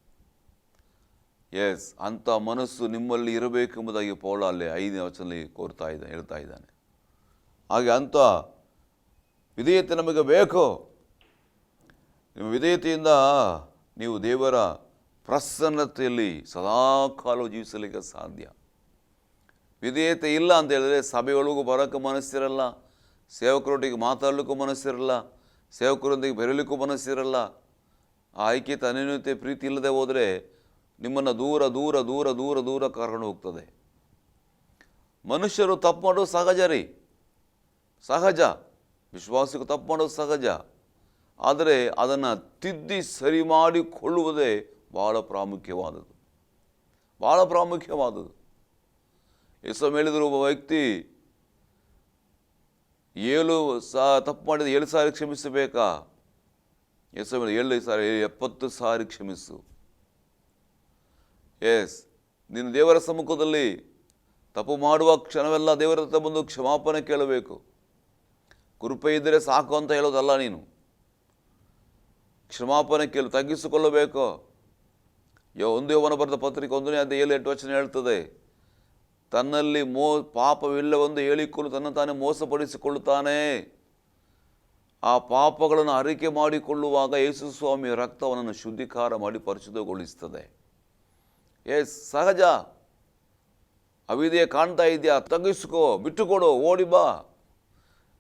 ಎಸ್ ಅಂಥ ಮನಸ್ಸು ನಿಮ್ಮಲ್ಲಿ ಇರಬೇಕೆಂಬುದಾಗಿ ಪೌಳ ಅಲ್ಲಿ ಐದನೇ ವಚನದಲ್ಲಿ ಕೋರ್ತಾ ಇದ್ದಾನೆ ಹೇಳ್ತಾ ಇದ್ದಾನೆ. ಹಾಗೆ ಅಂಥ ವಿಧೇಯತೆ ನಮಗೆ ಬೇಕು. ನಿಮ್ಮ ವಿಧೇಯತೆಯಿಂದ ನೀವು ದೇವರ ಪ್ರಸನ್ನತೆಯಲ್ಲಿ ಸದಾಕಾಲ ಜೀವಿಸಲಿಕ್ಕೆ ಸಾಧ್ಯ. ವಿಧೇಯತೆ ಇಲ್ಲ ಅಂತ ಹೇಳಿದ್ರೆ ಸಭೆಯೊಳಗೂ ಬರೋಕ್ಕೆ ಮನಸ್ಸಿರಲ್ಲ, ಸೇವಕರೊಟ್ಟಿಗೆ ಮಾತಾಡಲಿಕ್ಕೂ ಮನಸ್ಸಿರಲ್ಲ, ಸೇವಕರೊಂದಿಗೆ ಬೆರಲಿಕ್ಕೂ ಮನಸ್ಸಿರಲ್ಲ. ಆ ಐಕ್ಯತೆ, ಅನ್ಯೋನ್ಯತೆ, ಪ್ರೀತಿ ಇಲ್ಲದೆ ಹೋದರೆ ನಿಮ್ಮನ್ನು ದೂರ ದೂರ ದೂರ ದೂರ ದೂರ ಕರ್ಕೊಂಡು ಹೋಗ್ತದೆ. ಮನುಷ್ಯರು ತಪ್ಪು ಮಾಡೋದು ಸಹಜ ರೀ. ಸಹಜ. ವಿಶ್ವಾಸಕ್ಕೆ ತಪ್ಪು ಮಾಡೋದು ಸಹಜ. ಆದರೆ ಅದನ್ನು ತಿದ್ದಿ ಸರಿ ಮಾಡಿಕೊಳ್ಳುವುದೇ ಭಾಳ ಪ್ರಾಮುಖ್ಯವಾದದ್ದು. ಭಾಳ ಪ್ರಾಮುಖ್ಯವಾದದ್ದು. ಯೇಸು ಹೇಳಿದ್ರು, ಒಬ್ಬ ವ್ಯಕ್ತಿ, ಏಳು ಸಾ, ತಪ್ಪು ಮಾಡಿದ ಏಳು ಸಾರಿ ಕ್ಷಮಿಸಬೇಕಾ? ಹೇಳಿದ ಏಳು ಸಾರಿ, ಎಪ್ಪತ್ತು ಸಾರಿ ಕ್ಷಮಿಸು. ಎಸ್ ನೀನು ದೇವರ ಸಮ್ಮುಖದಲ್ಲಿ ತಪ್ಪು ಮಾಡುವ ಕ್ಷಣವೆಲ್ಲ ದೇವರ ಹತ್ರ ಬಂದು ಕ್ಷಮಾಪಣೆ ಕೇಳಬೇಕು. ಕೃಪೆ ಇದ್ದರೆ ಸಾಕು ಅಂತ ಹೇಳೋದಲ್ಲ ನೀನು. ಕ್ಷಮಾಪಣೆ ಕೇಳು, ತಗ್ಗಿಸಿಕೊಳ್ಳಬೇಕು. ಯೋ, ಒಂದು ಯವನ ಬರೆದ ಪತ್ರಿಕೆ ಒಂದನೇ ಅದೇ ಏಳು ಎಂಟು ವಚನ ಹೇಳ್ತದೆ, ತನ್ನಲ್ಲಿ ಮೋ ಪಾಪವಿಲ್ಲವೆಂದು ಹೇಳಿಕೊಂಡು ತನ್ನ ತಾನೇ ಮೋಸಪಡಿಸಿಕೊಳ್ಳುತ್ತಾನೆ. ಆ ಪಾಪಗಳನ್ನು ಅರಿಕೆ ಮಾಡಿಕೊಳ್ಳುವಾಗ ಯೇಸು ಸ್ವಾಮಿಯ ರಕ್ತವನ್ನು ಶುದ್ಧೀಕಾರ ಮಾಡಿ ಪರಿಶುದ್ಧಗೊಳಿಸ್ತದೆ. ಎಸ್ ಸಹಜ. ಅವಿದೆಯೇ ಕಾಣ್ತಾ ಇದೆಯಾ? ತಗ್ಗಿಸ್ಕೋ, ಬಿಟ್ಟುಕೊಡು, ಓಡಿ ಬಾ.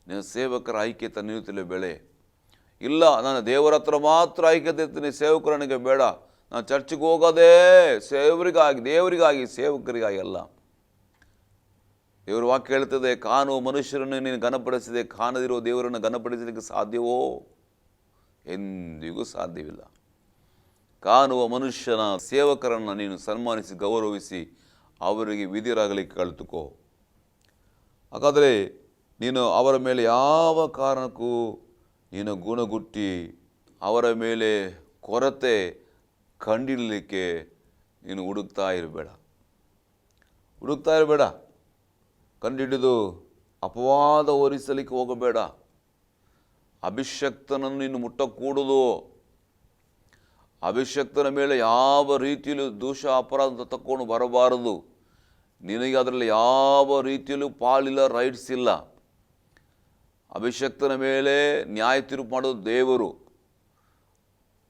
ನಿನ್ನ ಸೇವಕರ ಆಯ್ಕೆ ನಿಲ್ತಿಲ್ಲ ಬೆಳೆ. ಇಲ್ಲ ನಾನು ದೇವರ ಹತ್ರ ಮಾತ್ರ ಆಯ್ಕೆ ಇರ್ತೀನಿ. ಸೇವಕರು ನನಗೆ ಬೇಡ. ನಾನು ಚರ್ಚಿಗೆ ಹೋಗೋದೇ ಸೇವರಿಗಾಗಿ, ದೇವರಿಗಾಗಿ, ಸೇವಕರಿಗಾಗಿ ಅಲ್ಲ. ದೇವರ ವಾಕ್ಯ ಹೇಳ್ತದೆ ಕಾನು ಮನುಷ್ಯರನ್ನು ನೀನು ಘನಪಡಿಸಿದೆ, ಕಾಣದಿರೋ ದೇವರನ್ನು ಘನಪಡಿಸಲಿಕ್ಕೆ ಸಾಧ್ಯವೋ? ಎಂದಿಗೂ ಸಾಧ್ಯವಿಲ್ಲ. ಕಾಣುವ ಮನುಷ್ಯನ ಸೇವಕರನ್ನು ನೀನು ಸನ್ಮಾನಿಸಿ ಗೌರವಿಸಿ ಅವರಿಗೆ ವಿಧಿರಾಗಲಿಕ್ಕೆ ಕಲಿತುಕೋ ಹಾಗಾದರೆ ನೀನು ಅವರ ಮೇಲೆ ಯಾವ ಕಾರಣಕ್ಕೂ ನೀನು ಗುಣಗುಟ್ಟಿ ಅವರ ಮೇಲೆ ಕೊರತೆ ಕಂಡಿಡಲಿಕ್ಕೆ ನೀನು ಹುಡುಕ್ತಾ ಇರಬೇಡ. ಹುಡುಕ್ತಾ ಇರಬೇಡ. ಕಂಡಿಡಿದು ಅಪವಾದ ಹೊರಿಸಲಿಕ್ಕೆ ಹೋಗಬೇಡ. ಅಭಿಷಕ್ತನನ್ನು ನೀನು ಮುಟ್ಟಕೂಡದು ಅಭಿಷಕ್ತನ ಮೇಲೆ ಯಾವ ರೀತಿಯಲ್ಲೂ ದೋಷ, ಅಪರಾಧ ತಕ್ಕೊಂಡು ಬರಬಾರದು. ನಿನಗೆ ಅದರಲ್ಲಿ ಯಾವ ರೀತಿಯಲ್ಲೂ ಪಾಲಿಲ್ಲ ರೈಟ್ಸ್ ಇಲ್ಲ. ಅಭಿಷಕ್ತನ ಮೇಲೆ ನ್ಯಾಯ ತೀರ್ಪು ಮಾಡೋದು ದೇವರು.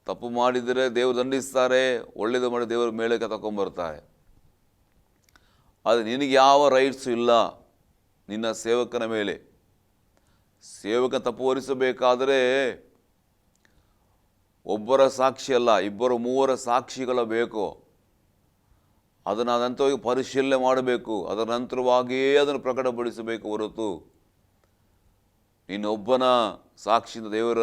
ತಪ್ಪು ಮಾಡಿದರೆ ದೇವರು ದಂಡಿಸ್ತಾರೆ ಒಳ್ಳೆಯದು ಮಾಡಿ ದೇವರ ಮೇಲೆ ತಗೊಂಬರ್ತಾರೆ ಆದರೆ ನಿನಗೆ ಯಾವ ರೈಟ್ಸು ಇಲ್ಲ ನಿನ್ನ ಸೇವಕನ ಮೇಲೆ. ಸೇವಕ ತಪ್ಪು ಹೊರಿಸಬೇಕಾದರೆ ಒಬ್ಬರ ಸಾಕ್ಷಿ ಅಲ್ಲ, ಇಬ್ಬರು ಮೂವರ ಸಾಕ್ಷಿಗಳ ಬೇಕು. ಅದನ್ನು ಅದಂತವಾಗಿ ಪರಿಶೀಲನೆ ಮಾಡಬೇಕು. ಅದರ ನಂತರವಾಗಿಯೇ ಅದನ್ನು ಪ್ರಕಟಪಡಿಸಬೇಕು ಹೊರತು. ನೀನೊಬ್ಬನ ಸಾಕ್ಷಿಯಿಂದ ದೇವರ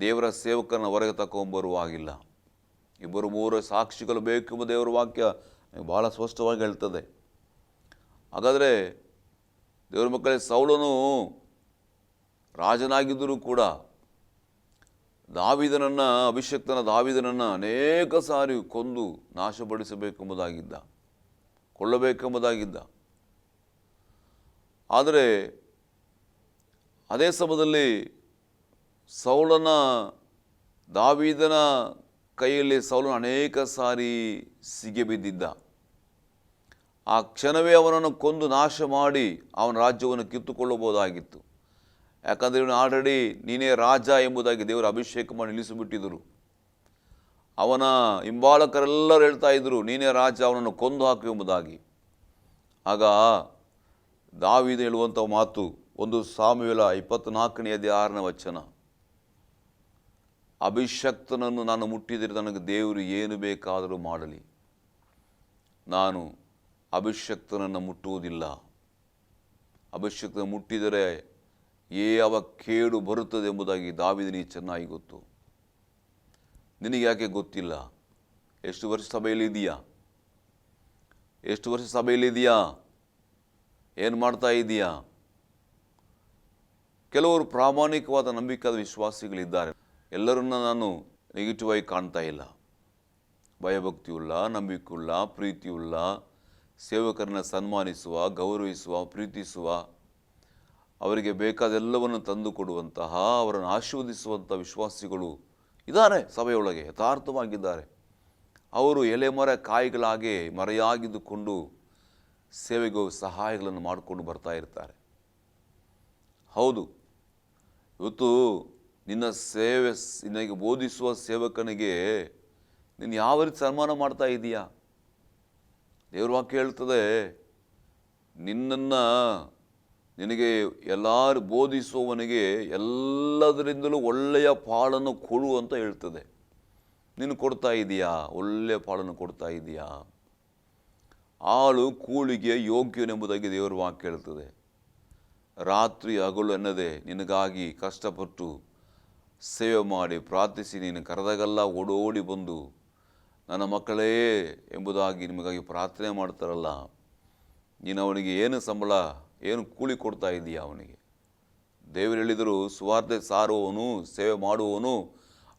ದೇವರ ಸೇವಕನ ಹೊರಗೆ ತಗೊಂಬರುವಾಗಿಲ್ಲ ಇಬ್ಬರು ಮೂರು ಸಾಕ್ಷಿಗಳು ಬೇಕೆಂಬ ದೇವರ ವಾಕ್ಯ ಭಾಳ ಸ್ಪಷ್ಟವಾಗಿ ಹೇಳ್ತದೆ. ಹಾಗಾದರೆ ದೇವರ ಮಕ್ಕಳೇ, ಸೌಲನು ರಾಜನಾಗಿದ್ದರೂ ಕೂಡ ದಾವಿದನನ್ನು, ಅಭಿಷಕ್ತನ ದಾವಿದನನ್ನು ಅನೇಕ ಸಾರಿ ಕೊಂದು ನಾಶಪಡಿಸಬೇಕೆಂಬುದಾಗಿದ್ದ, ಕೊಳ್ಳಬೇಕೆಂಬುದಾಗಿದ್ದ. ಆದರೆ ಅದೇ ಸಮಯದಲ್ಲಿ ಸೌಲನ, ದಾವಿದನ ಕೈಯಲ್ಲಿ ಸೌಲನ ಅನೇಕ ಸಾರಿ ಸಿಗೆ ಬಿದ್ದಿದ್ದ. ಆ ಕ್ಷಣವೇ ಅವನನ್ನು ಕೊಂದು ನಾಶ ಮಾಡಿ ಅವನ ರಾಜ್ಯವನ್ನು ಕಿತ್ತುಕೊಳ್ಳಬಹುದಾಗಿತ್ತು. ಯಾಕಂದರೆ ಇವನು ಆಲ್ರೆಡಿ ನೀನೇ ರಾಜ ಎಂಬುದಾಗಿ ದೇವರು ಅಭಿಷೇಕ ಮಾಡಿ ನಿಲ್ಲಿಸಿಬಿಟ್ಟಿದ್ದರು. ಅವನ ಹಿಂಬಾಲಕರೆಲ್ಲರೂ ಹೇಳ್ತಾ ಇದ್ದರು ನೀನೇ ರಾಜ, ಅವನನ್ನು ಕೊಂದು ಹಾಕು ಎಂಬುದಾಗಿ. ಆಗ ದಾವಿದ ಹೇಳುವಂಥ ಮಾತು, ಒಂದು ಸಾಮುವೆಲ ಇಪ್ಪತ್ನಾಲ್ಕನೇ ಅದೇ ಆರನೇ ವಚನ. ಅಭಿಷಕ್ತನನ್ನು ನಾನು ಮುಟ್ಟಿದರೆ ನನಗೆ ದೇವರು ಏನು ಬೇಕಾದರೂ ಮಾಡಲಿ. ನಾನು ಅಭಿಷಕ್ತನನ್ನು ಮುಟ್ಟುವುದಿಲ್ಲ. ಅಭಿಷಕ್ತನ ಮುಟ್ಟಿದರೆ ಯಾವ ಕೇಡು ಬರುತ್ತದೆ ಎಂಬುದಾಗಿ ದಾವಿದಿನಿ ಚೆನ್ನಾಗಿ ಗೊತ್ತು. ನಿನಗೆ ಯಾಕೆ ಗೊತ್ತಿಲ್ಲ? ಎಷ್ಟು ವರ್ಷ ಸಭೆಯಲ್ಲಿ ಇದೆಯಾ? ಎಷ್ಟು ವರ್ಷ ಸಭೆಯಲ್ಲಿ ಇದೆಯಾ? ಏನು ಮಾಡ್ತಾ ಇದೆಯಾ? ಕೆಲವರು ಪ್ರಾಮಾಣಿಕವಾದ ನಂಬಿಕಾದ ವಿಶ್ವಾಸಿಗಳಿದ್ದಾರೆ. ಎಲ್ಲರನ್ನ ನಾನು ನೆಗೆಟಿವ್ ಆಗಿ ಕಾಣ್ತಾ ಇಲ್ಲ. ಭಯಭಕ್ತಿಯುಳ್ಳ, ನಂಬಿಕೆಯುಳ್ಳ, ಪ್ರೀತಿಯುಳ್ಳ, ಸೇವಕರನ್ನ ಸನ್ಮಾನಿಸುವ, ಗೌರವಿಸುವ, ಪ್ರೀತಿಸುವ ಅವರಿಗೆ ಬೇಕಾದೆಲ್ಲವನ್ನು ತಂದು ಕೊಡುವಂತಹ, ಅವರನ್ನು ಆಶೀರ್ವದಿಸುವಂಥ ವಿಶ್ವಾಸಿಗಳು ಇದ್ದಾರೆ ಸಭೆಯೊಳಗೆ, ಯಥಾರ್ಥವಾಗಿದ್ದಾರೆ. ಅವರು ಎಲೆಮರ ಕಾಯಿಗಳಾಗೆ ಮರೆಯಾಗಿದ್ದುಕೊಂಡು ಸೇವೆಗೂ ಸಹಾಯಗಳನ್ನು ಮಾಡಿಕೊಂಡು ಬರ್ತಾ ಇರ್ತಾರೆ. ಹೌದು, ಇವತ್ತು ನಿನ್ನ ಸೇವೆ, ನಿನಗೆ ಬೋಧಿಸುವ ಸೇವಕನಿಗೆ ನೀನು ಯಾವ ರೀತಿ ಸನ್ಮಾನ ಮಾಡ್ತಾ ಇದೀಯಾ? ದೇವ್ರ ವಾಕ್ಯ ಹೇಳ್ತದೆ, ನಿನ್ನನ್ನು ನಿನಗೆ ಎಲ್ಲರೂ ಬೋಧಿಸುವವನಿಗೆ ಎಲ್ಲದರಿಂದಲೂ ಒಳ್ಳೆಯ ಪಾಲನ್ನು ಕೊಡು ಅಂತ ಹೇಳ್ತದೆ. ನೀನು ಕೊಡ್ತಾ ಇದೆಯಾ? ಒಳ್ಳೆಯ ಪಾಳನ್ನು ಕೊಡ್ತಾ ಇದೆಯಾ? ಆಳು ಕೂಳಿಗೆ ಯೋಗ್ಯನೆಂಬುದಾಗಿ ದೇವರ ವಾಕ್ಯ ಹೇಳ್ತದೆ. ರಾತ್ರಿ ಹಗಲು ಅನ್ನದೆ ನಿನಗಾಗಿ ಕಷ್ಟಪಟ್ಟು ಸೇವೆ ಮಾಡಿ ಪ್ರಾರ್ಥಿಸಿ, ನೀನು ಕರೆದಾಗೆಲ್ಲ ಓಡೋಡಿ ಬಂದು ನನ್ನ ಮಕ್ಕಳೇ ಎಂಬುದಾಗಿ ನಿಮಗಾಗಿ ಪ್ರಾರ್ಥನೆ ಮಾಡ್ತಾರಲ್ಲ. ನೀನು ಅವನಿಗೆ ಏನು ಸಂಬಳ? ಏನು ಕೂಲಿ ಕೊಡ್ತಾ ಇದೆಯಾ ಅವನಿಗೆ? ದೇವರು ಹೇಳಿದರು ಸುವಾರ್ತೆ ಸಾರುವವನು, ಸೇವೆ ಮಾಡುವವನು,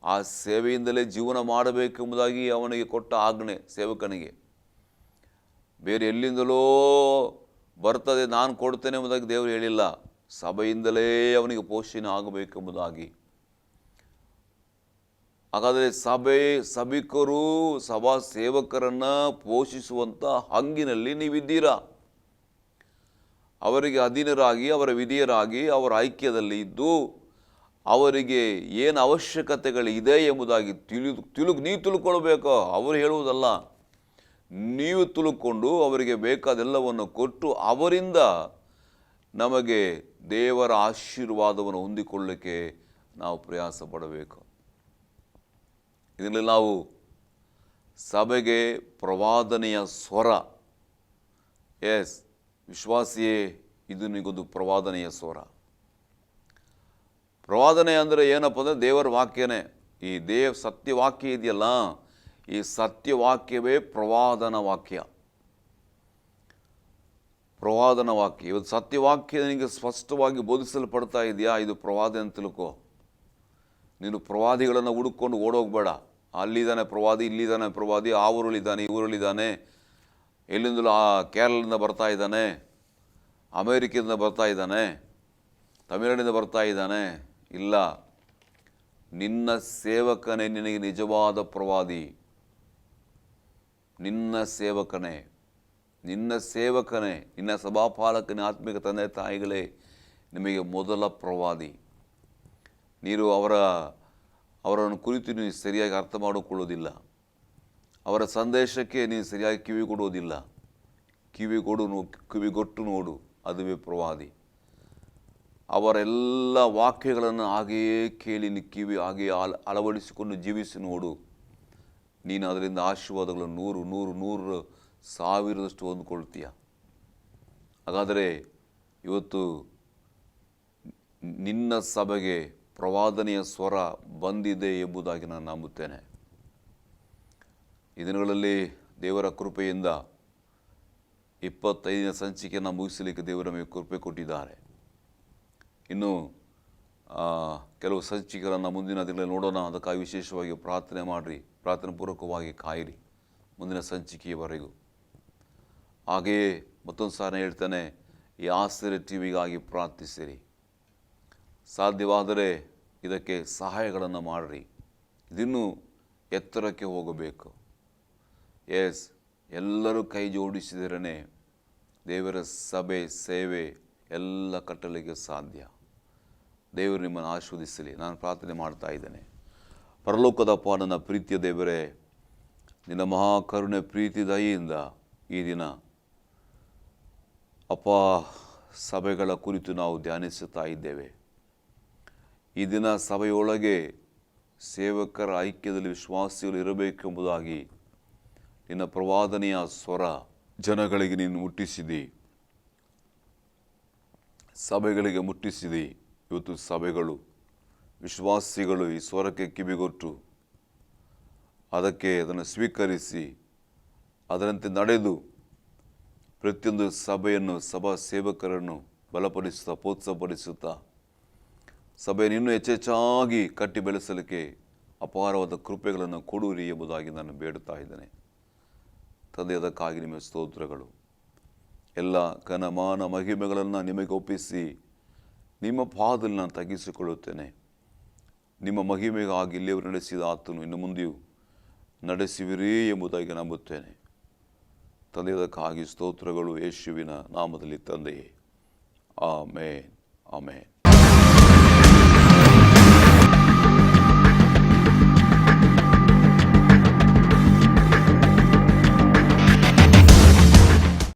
ಆ ಸೇವೆಯಿಂದಲೇ ಜೀವನ ಮಾಡಬೇಕೆಂಬುದಾಗಿ ಅವನಿಗೆ ಕೊಟ್ಟ ಆಜ್ಞೆ ಸೇವಕನಿಗೆ. ಬೇರೆ ಎಲ್ಲಿಂದಲೋ ಬರ್ತದೆ ನಾನು ಕೊಡ್ತೇನೆ ಎಂಬುದಾಗಿ ದೇವರು ಹೇಳಿಲ್ಲ. ಸಭೆಯಿಂದಲೇ ಅವನಿಗೆ ಪೋಷಣೆ ಆಗಬೇಕೆಂಬುದಾಗಿ. ಹಾಗಾದರೆ ಸಭೆ ಸಭಿಕರು ಸಭಾ ಸೇವಕರನ್ನು ಪೋಷಿಸುವಂಥ ಹಂಗಿನಲ್ಲಿ ನೀವಿದ್ದೀರಾ? ಅವರಿಗೆ ಅಧೀನರಾಗಿ, ಅವರ ವಿಧಿಯರಾಗಿ, ಅವರ ಐಕ್ಯದಲ್ಲಿ ಇದ್ದು, ಅವರಿಗೆ ಏನು ಅವಶ್ಯಕತೆಗಳಿದೆ ಎಂಬುದಾಗಿ ತಿಳಿದು ತಿಳುಕು ನೀವು ತಿಳ್ಕೊಳ್ಬೇಕು. ಅವರು ಹೇಳುವುದಲ್ಲ. ನೀವು ತಿಳ್ಕೊಂಡು ಅವರಿಗೆ ಬೇಕಾದೆಲ್ಲವನ್ನು ಕೊಟ್ಟು ಅವರಿಂದ ನಮಗೆ ದೇವರ ಆಶೀರ್ವಾದವನ್ನು ಹೊಂದಿಕೊಳ್ಳಲಿಕ್ಕೆ ನಾವು ಪ್ರಯಾಸ ಪಡಬೇಕು. ಇದರಲ್ಲಿ ನಾವು ಸಭೆಗೆ ಪ್ರವಾದನೆಯ ಸ್ವರ ಎಸ್ ವಿಶ್ವಾಸಿಯೇ, ಇದು ನಿಗೊಂದು ಪ್ರವಾದನೆಯ ಸ್ವರ ಪ್ರವಾದನೆ ಅಂದರೆ ಏನಪ್ಪ ಅಂದರೆ ದೇವರ ವಾಕ್ಯನೇ. ಈ ದೇವ್ ಸತ್ಯವಾಕ್ಯ ಇದೆಯಲ್ಲ, ಈ ಸತ್ಯವಾಕ್ಯವೇ ಪ್ರವಾದನ ವಾಕ್ಯ. ಪ್ರವಾದನ ವಾಕ್ಯ. ಇವತ್ತು ಸತ್ಯವಾಕ್ಯ ನಿನಗೆ ಸ್ಪಷ್ಟವಾಗಿ ಬೋಧಿಸಲ್ಪಡ್ತಾ ಇದೆಯಾ? ಇದು ಪ್ರವಾದ ಅಂತ ತಿಳ್ಕೊ. ನೀನು ಪ್ರವಾದಿಗಳನ್ನು ಹುಡುಕೊಂಡು ಓಡೋಗ್ಬೇಡ. ಅಲ್ಲಿದ್ದಾನೆ ಪ್ರವಾದಿ, ಇಲ್ಲಿದ್ದಾನೆ ಪ್ರವಾದಿ, ಆ ಊರಲ್ಲಿದ್ದಾನೆ, ಈ ಊರಲ್ಲಿದ್ದಾನೆ. ಎಲ್ಲಿಂದಲೂ ಆ ಕೇರಳದಿಂದ ಬರ್ತಾ ಇದ್ದಾನೆ, ಅಮೇರಿಕದಿಂದ ಬರ್ತಾ ಇದ್ದಾನೆ, ತಮಿಳುನಾಡಿಂದ ಬರ್ತಾ ಇದ್ದಾನೆ. ಇಲ್ಲ, ನಿನ್ನ ಸೇವಕನೇ ನಿನಗೆ ನಿಜವಾದ ಪ್ರವಾದಿ. ನಿನ್ನ ಸೇವಕನೇ ನಿನ್ನ ಸೇವಕನೇ, ನಿನ್ನ ಸಭಾಪಾಲಕನೇ, ಆತ್ಮಿಕ ತಂದೆ ತಾಯಿಗಳೇ, ನಿಮಗೆ ಮೊದಲ ಪ್ರವಾದಿ. ನೀರು ಅವರ, ಅವರನ್ನು ಕುರಿತು ನೀವು ಸರಿಯಾಗಿ ಅರ್ಥ ಮಾಡಿಕೊಳ್ಳೋದಿಲ್ಲ. ಅವರ ಸಂದೇಶಕ್ಕೆ ನೀನು ಸರಿಯಾಗಿ ಕಿವಿ ಕೊಡುವುದಿಲ್ಲ. ಕಿವಿ ಕೊಡು ನೋ ಕಿವಿಗೊಟ್ಟು ನೋಡು, ಅದುವೇ ಪ್ರವಾದಿ. ಅವರೆಲ್ಲ ವಾಕ್ಯಗಳನ್ನು ಹಾಗೆಯೇ ಕೇಳಿ ನೀ ಕಿವಿ ಹಾಗೆಯೇ ಅಲ್ ಅಳವಡಿಸಿಕೊಂಡು ಜೀವಿಸಿ ನೋಡು. ನೀನು ಅದರಿಂದ ಆಶೀರ್ವಾದಗಳನ್ನು ನೂರು ನೂರು ನೂರು ಸಾವಿರದಷ್ಟು ಹೊಂದ್ಕೊಳ್ತೀಯ? ಹಾಗಾದರೆ ಇವತ್ತು ನಿನ್ನ ಸಭೆಗೆ ಪ್ರವಾದನೆಯ ಸ್ವರ ಬಂದಿದೆ ಎಂಬುದಾಗಿ ನಾನು ನಂಬುತ್ತೇನೆ. ಈ ದಿನಗಳಲ್ಲಿ ದೇವರ ಕೃಪೆಯಿಂದ ಇಪ್ಪತ್ತೈದನೇ ಸಂಚಿಕೆಯನ್ನು ಮುಗಿಸಲಿಕ್ಕೆ ದೇವರ ನಮಗೆ ಕೃಪೆ ಕೊಟ್ಟಿದ್ದಾರೆ. ಇನ್ನು ಕೆಲವು ಸಂಚಿಕೆಗಳನ್ನು ಮುಂದಿನ ದಿನಗಳಲ್ಲಿ ನೋಡೋಣ. ಅದಕ್ಕಾಗಿ ವಿಶೇಷವಾಗಿ ಪ್ರಾರ್ಥನೆ ಮಾಡಿರಿ. ಪ್ರಾರ್ಥನೆ ಪೂರ್ವಕವಾಗಿ ಕಾಯಿರಿ. ಮುಂದಿನ ಸಂಚಿಕೆಯವರೆಗೂ. ಹಾಗೆಯೇ ಮತ್ತೊಂದು ಸಾರಿ ಹೇಳ್ತಾನೆ, ಈ ಆಶ್ಚರ್ಯ ಟಿ ವಿಗಾಗಿ ಪ್ರಾರ್ಥಿಸಿರಿ. ಸಾಧ್ಯವಾದರೆ ಇದಕ್ಕೆ ಸಹಾಯಗಳನ್ನು ಮಾಡಿರಿ. ಇದಿನ್ನೂ ಎತ್ತರಕ್ಕೆ ಹೋಗಬೇಕು. ಎಸ್ ಎಲ್ಲರೂ ಕೈ ಜೋಡಿಸಿದರೇ ದೇವರ ಸಭೆ, ಸೇವೆ, ಎಲ್ಲ ಕಟ್ಟಲಿಗೆ ಸಾಧ್ಯ. ದೇವರು ನಿಮ್ಮನ್ನು ಆಶೀರ್ವದಿಸಲಿ. ನಾನು ಪ್ರಾರ್ಥನೆ ಮಾಡ್ತಾ ಇದ್ದೇನೆ. ಪರಲೋಕದಪ್ಪ ನನ್ನ ಪ್ರೀತಿಯ ದೇವರೇ, ನಿನ್ನ ಮಹಾಕರುಣೆ, ಪ್ರೀತಿ, ದಯೆಯಿಂದ ಈ ದಿನ ಅಪ್ಪ, ಸಭೆಗಳ ಕುರಿತು ನಾವು ಧ್ಯಾನಿಸುತ್ತಾ ಇದ್ದೇವೆ. ಈ ದಿನ ಸಭೆಯೊಳಗೆ ಸೇವಕರ ಐಕ್ಯದಲ್ಲಿ ವಿಶ್ವಾಸಿಗಳು ಇರಬೇಕೆಂಬುದಾಗಿ ನಿನ್ನ ಪ್ರವಾದನೆಯ ಸ್ವರ ಜನಗಳಿಗೆ ನೀನು ಮುಟ್ಟಿಸಿದಿ ಸಭೆಗಳಿಗೆ ಮುಟ್ಟಿಸಿದಿ. ಇವತ್ತು ಸಭೆಗಳು, ವಿಶ್ವಾಸಿಗಳು ಈ ಸ್ವರಕ್ಕೆ ಕಿವಿಗೊಟ್ಟು ಅದಕ್ಕೆ ಅದನ್ನು ಸ್ವೀಕರಿಸಿ ಅದರಂತೆ ನಡೆದು ಪ್ರತಿಯೊಂದು ಸಭೆಯನ್ನು ಸಭಾ ಸೇವಕರನ್ನು ಬಲಪಡಿಸುತ್ತಾ, ಪ್ರೋತ್ಸಾಹಪಡಿಸುತ್ತಾ, ಸಭೆಯನ್ನು ಇನ್ನೂ ಹೆಚ್ಚೆಚ್ಚಾಗಿ ಕಟ್ಟಿ ಬೆಳೆಸಲಿಕ್ಕೆ ಅಪಾರವಾದ ಕೃಪೆಗಳನ್ನು ಕೊಡುವಿರಿ ಎಂಬುದಾಗಿ ನಾನು ಬೇಡುತ್ತಾ ಇದ್ದೇನೆ. ತಂದೆ ಅದಕ್ಕಾಗಿ ನಿಮಗೆ ಸ್ತೋತ್ರಗಳು. ಎಲ್ಲ ಘನಮಾನ ಮಹಿಮೆಗಳನ್ನು ನಿಮಗೆ ಒಪ್ಪಿಸಿ ನಿಮ್ಮ ಪಾದಲ್ಲಿ ನಾನು ತಗ್ಗಿಸಿಕೊಳ್ಳುತ್ತೇನೆ. ನಿಮ್ಮ ಮಹಿಮೆಗಾಗಿ ಇಲ್ಲಿಯವರು ನಡೆಸಿದ ಆತನು ಇನ್ನು ಮುಂದೆಯೂ ನಡೆಸುವಿರೇ ಎಂಬುದಾಗಿ ನಂಬುತ್ತೇನೆ. ತಂದೆಯದಕ್ಕಾಗಿ ಸ್ತೋತ್ರಗಳು ಯೇಸುವಿನ ನಾಮದಲ್ಲಿ ತಂದೆಯೇ. ಆಮೇನ್. ಆಮೇನ್.